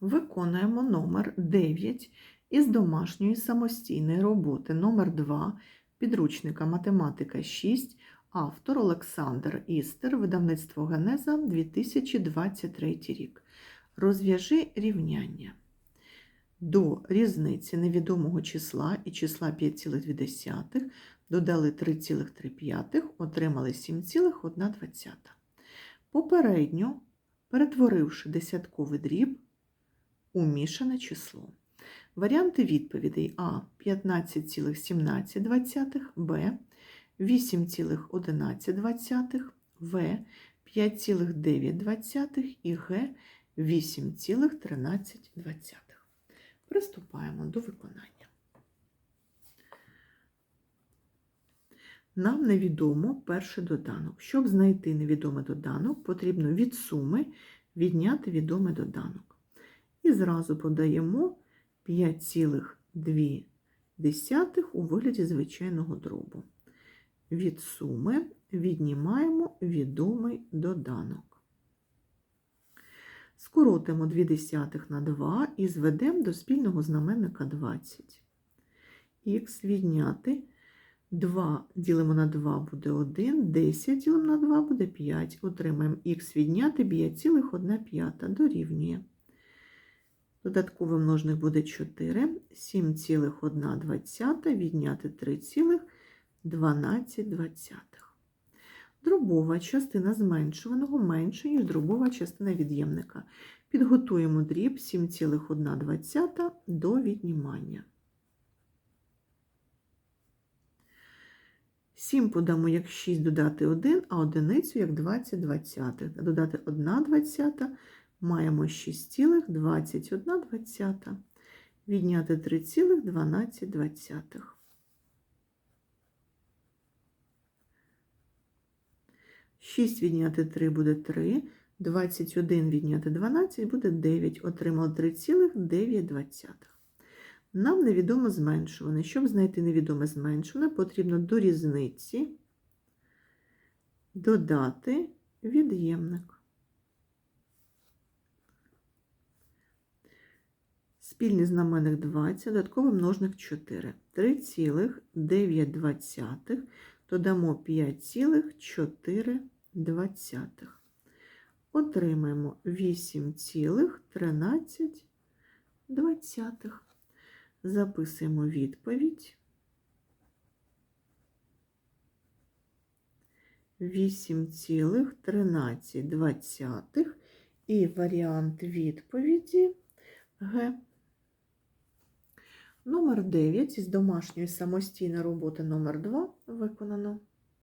Виконуємо номер 9 із домашньої самостійної роботи номер 2 підручника математика 6, автор Олександр Істер, видавництво Генеза 2023 рік. Розв'яжи рівняння. До різниці невідомого числа і числа 5,2 додали 3,3, отримали 7,1. Попередньо, перетворивши десятковий дріб у мішане число. Варіанти відповідей А 15,17, Б 8,11, В 5,9 і Г 8,13. Приступаємо до виконання. Нам невідомо перший доданок. Щоб знайти невідомий доданок, потрібно від суми відняти відомий доданок. І зразу подаємо 5,2 у вигляді звичайного дробу. Від суми віднімаємо відомий доданок. Скоротимо 2 десятих на 2 і зведемо до спільного знаменника 20. Х відняти 2 ділимо на 2 буде 1, 10 ділимо на 2 буде 5. Отримаємо х відняти 5,1 дорівнює. Додатковий множник буде 4, 7,1 відняти 3,12. Дробова частина зменшуваного менше, ніж дробова частина від'ємника. Підготуємо дріб 7,1 до віднімання. 7 подамо як 6 додати 1, а одиницю як 20 двадцятих. Додати 1 двадцята маємо 6,21. Відняти 3,12 двадцятих. 6 відняти 3 буде 3, 21 відняти 12 буде 9, отримали 3,9. Нам невідомо зменшуване. Щоб знайти невідоме зменшуване, потрібно до різниці додати від'ємник. Спільний знаменник 20, додатковий множник 4. 3,9 додамо 5,4. Отримаємо 8,13. Записуємо відповідь. 8,13 і варіант відповіді Г. Номер 9 із домашньої самостійної роботи номер 2 виконано.